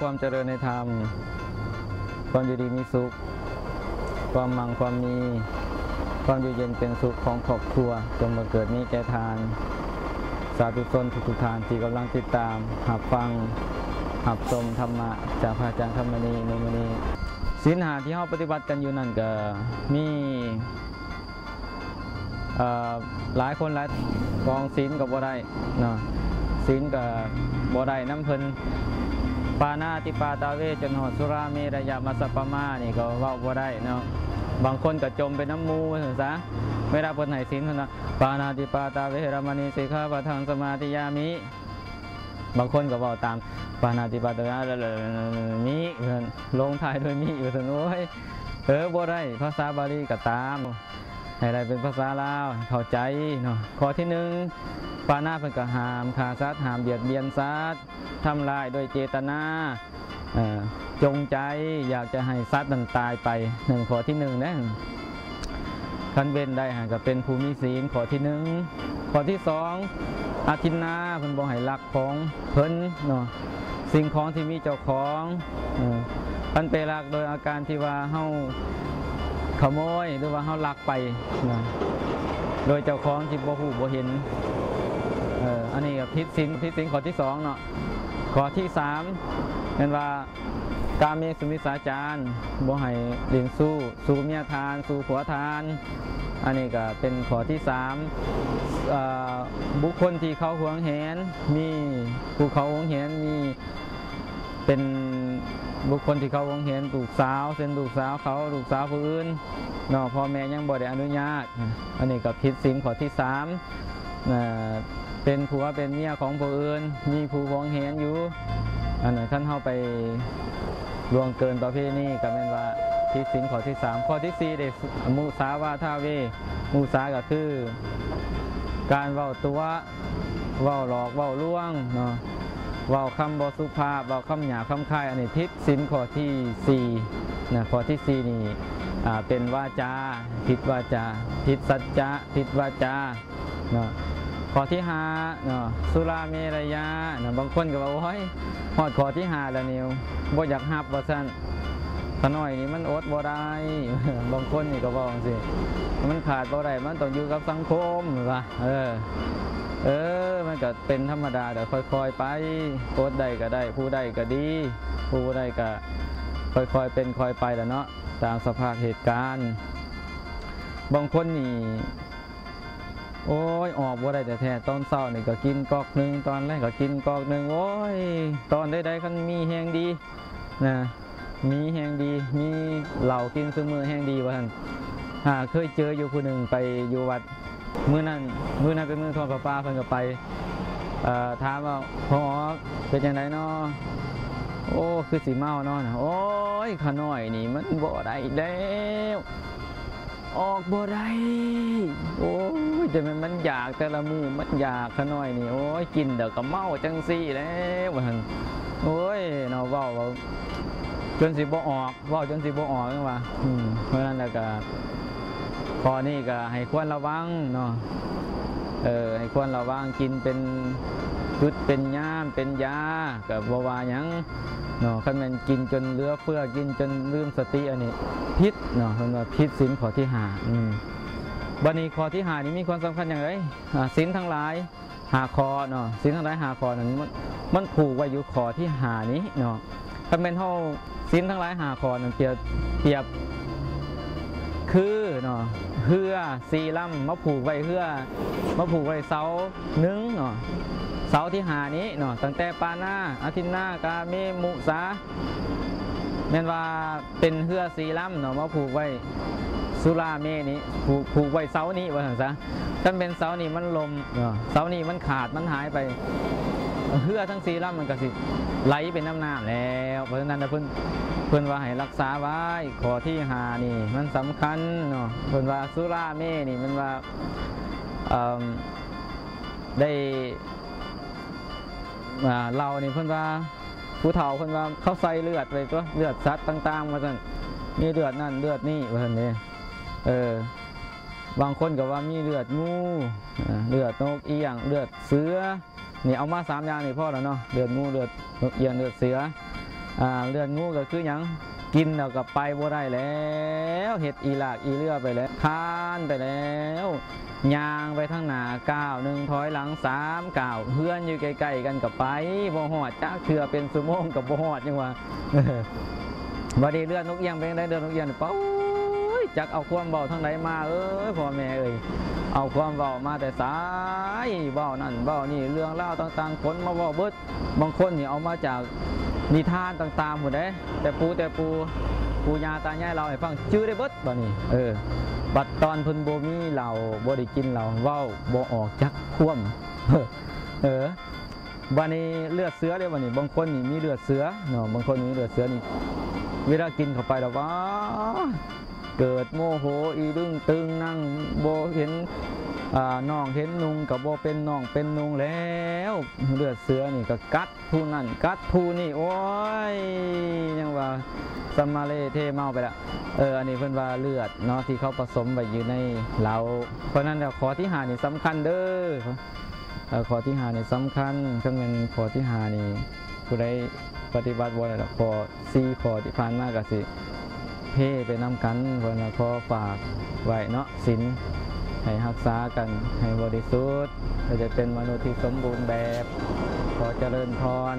ความเจริญในธรรม ความอยู่ดีมีสุข ความมั่งความมี ความอยู่เย็นเป็นสุขของครอบครัวจงมาเกิดมีแก่ทาน สาธุชนทุกๆทานที่กำลังติดตามหับฟังหับชมธรรมะจากพระอาจารย์ธรรมนีนุมณีศีลหาที่เราปฏิบัติกันอยู่นั่นก็มีหลายคนหลายกองศีลกับบ่ได้เนาะศีลกับบ่ได้น้ำเพิ่น ปานาติปาตาเวจนหอดสุราเมระยามาสปปมานี่ก็ว้าบ่ได้เนาะบางคนก็จมเป็นน้ำมูว่าซั่นซะเวลาเพิ่นให้ศีลเพิ่นว่าปานาติปาตาเวรมณีสิกขาปะทังสมาธิยามิ บางคนก็บอกตามปานาติปาตามีเพิ่นลงท้ายด้วยมีอยู่สนุยเออบ่ได้ภาษาบาลีก็ตามให้ได้เป็นภาษาลาวเข้าใจเนาะข้อที่หนึ่งปานาเพิ่นก็หามฆ่าสัตว์ห้ามเบียดเบียนสัตว์ ทำลายโดยเจตนาจงใจอยากจะให้สัตว์นั้นตายไปหนึ่งข้อที่หนึ่งนะคันเว้นได้หากเป็นภูมิศีลข้อที่หนึ่งข้อที่สองอาทินนาเพิ่นบ่ให้ลักของเพิ่นเนาะสิ่งของที่มีเจ้าของปันไปลักโดยอาการที่ว่าเฮาขโมยหรือว่าเฮาลักไปนะโดยเจ้าของที่บ่ฮู้บ่เห็นเอออันนี้ก็ผิดศีลผิดศีลข้อที่สองเนาะ ข้อที่สามเป็นว่าการเมสุมิสาจารบ่ให้เลี้ยงสู้ สู่เมียทาน สู่ผัวทาน อันนี้ก็เป็นข้อที่สามเอ่อบุคคลที่เขาหวงแหน มีผู้เขาหวงแหนมีเป็นบุคคลที่เขาหวงแหนลูกสาวเป็นลูกสาวเขาลูกสาวผู้อื่นเนาะพ่อแม่ยังบ่ได้อนุญาต อันนี้ก็ผิดศีลข้อที่สาม เป็นผัวเป็นเมียของผู้อื่น มีผู้หวงแหนอยู่ อันนั้นท่านเข้าไปล่วงเกินประเพณีก็เป็นว่าที่สินข้อที่สามข้อที่สี่เด็กมูสาวาทาเวมูสาก็คือ การเว้าตัวเว้าหลอกเว้าล่วงเนาะเว้าคำบสุภาพเว้าคำหยาบคำคายอันนี้ทิศสินข้อที่สี่นะข้อที่สี่นี่เป็นวาจาผิดวาจาผิดสัจจะผิดวาจาเนาะ ข้อที่หาเนาะสุราเมรยาเนาะบางคนก็บอกว่าโอ้ยฮอดข้อที่หาแล้วนิวบ่อยากหับว่าซั่นขน้อยนี่มันอดบ่ได้บางคนนี่ก็บอกสิมันขาดบ่ได้มันต้องอยู่กับสังคมว่าเออ เออ มันก็เป็นธรรมดาเดี๋ยวค่อยๆไปอดได้ก็ได้ ผู้ได้ก็ดี ผู้ได้ก็ค่อยๆเป็นค่อยไปแล้วเนาะตามสภาพเหตุการณ์ บางคนนี่ โอ้ยออกบ่ได้แต่แท้ตอนเช้านี่ก็กินกอกหนึ่งตอนแรกก็กินกอกหนึ่งโอ้ยตอนใดๆคันมีแหงดีนะมีแหงดีมีเหล่ากินซื้อมือแหงดีว่าท่านหาเคยเจออยู่คนหนึ่งไปอยู่วัดมื้อนั้นมื้อนั้นเป็นมื้อทอดประปลาเพิ่นก็ไปถามว่าพอเป็นยังไงเนาะโอ้คือสีเมาเนาะโอ้ยขาน้อยนี่มันบ่ได้แล้ว ออกบ่ได้ โอ้ยแต่มันมันอยากแต่ละมือมันอยากขน้อยนี่ โอ้ยกินเดี๋ยวก็เมาจังซี่แล้วว่าท่นโอ้ยเนาะว้าว่าจนสิบ่ออกว่าจนสิบ่ออกจังว่าอืมเพราะนั้นแล้วก็ข้อนี้ก็ให้ควรระวังเนาะเออให้ควรระวังกินเป็น จุดเป็นย่ามเป็นยากับบวายังเนาะคันแมนกินจนเลือเฟือกินจนลืมสติอันนี้พิษเนาะเพิ่นว่าพิษศีลข้อที่หาอืมบันี้ข้อที่หานี่มีความสำคัญอย่างไรอ่าศีลทั้งหลายหาคอเนาะศีลทั้งหลายหาคอนั้นมันมันผูกไว้อยู่ข้อที่หานี้เนาะถ้าเป็นเท่าสินทั้งหลายหาคอนั่นเปรียบเปรียบคือเนาะเฮือซีล่ำมาผูกไว้เฮือมาผูกไว้เสาหนึ่งเนาะ เสาที่หานี้เนาะตั้งแต่ปานาอาทินนากาเมมุสาแม่นว่าเป็นเฮือซีล่ำเนาะมาผูกไว้สุราเมนี้ผูกผูกไว้เสานี้ว่าซั่นซะถ้าเป็นเสานี้มันลมเนาะเสานี้มันขาดมันหายไปเฮือทั้งซีล่ำมันก็สิไหลเป็นน้ำน้ำแล้ว เพราะฉะนั้นเพิ่อนเพิ่อนว่าให้รักษาไว้ขอที่หานี่ มันสำคัญเนาะเพิ่อนว่าสุราเมนี่มันว่าได้ เรานี่เพิ่นว่าผู้เฒ่าเพิ่นว่าเขาใส่เลือดไปตัวเลือดสัตว์ต่างๆมาสั่นมีเลือดนั่นเลือดนี่ว่าซั่นนี่เออบางคนก็ว่ามีเลือดงูเลือดนกเอี้ยงเลือดเสือนี่เอามาสามอย่างนี่พ่อแล้วเนาะเลือดงูเลือดนกเอียงเลือดเสืออ่าเลือดงูก็คืออยัง กินแล้วก็ไปบ่ได้แล้วเห็ดอีหลากอีเลือไปแล้วคานไปแล้วยางไปทางหน้าก้าวหนึ่งถอยหลังสามก้าวเพื่อนอยู่ใกล้ๆกันกับไปบ่หอดจักเถื่อเป็นสุโมงกับบ่หอดยังว่าบัดนี้เลือดนกเอียงเป็นได้เลือดนกเอียงเป้าจักเอาความเบาทางใดมาเอ้ยพ่อแม่เอ้ยเอาความเบามาแต่สายเบานั่นเบานี่เรื่องเล่าต่างๆคนมาเบาเบิดบางคนนี่เอามาจาก นิทานต่างๆหมดเด้แต่ปูแต่ปูปูยาตายายเราให้ฟังชื่อได้เบิดบ่นี่เออบัดตอนพิ่นบ่มีเราบ่ได้กินเราเว้าบ่ออกจักควมเออบัดนี้เลือดเสือเด้บัดนี้บางคนนี่มีเลือดเสือเนาะบางคนมีเลือดเสือนี่เวลากินเข้าไปแล้วว่าเกิดโมโหอีดึงตึงนั่งโบเห็น น้องเห็นนุงกับบ่เป็นน้องเป็นนุงแล้วเลือดเสือนี่ก็กัดผู้นั่นกัดผู้นี่โอ้ยยังว่าสมมาเลเทเมาไปละเอออันนี้เพิ่อนว่าเลือดเนาะที่เขาผสมไว้อยู่ในเราเพราะนั้นแล้วขอที่หานี่สำคัญเด้อขอที่หานี่สำคัญคันเป็นขอที่หานี่ผู้ใดปฏิบัติบ่ได้ดอกขอ4ขอที่ผ่านมาก็สิเพ่ไปนำกันเพื่อนขอฝากไว้เนาะศีล ให้รักษากันให้บริสุทธิ์เราจะเป็นมนุษย์ที่สมบูรณ์แบบ ขอเจริญพร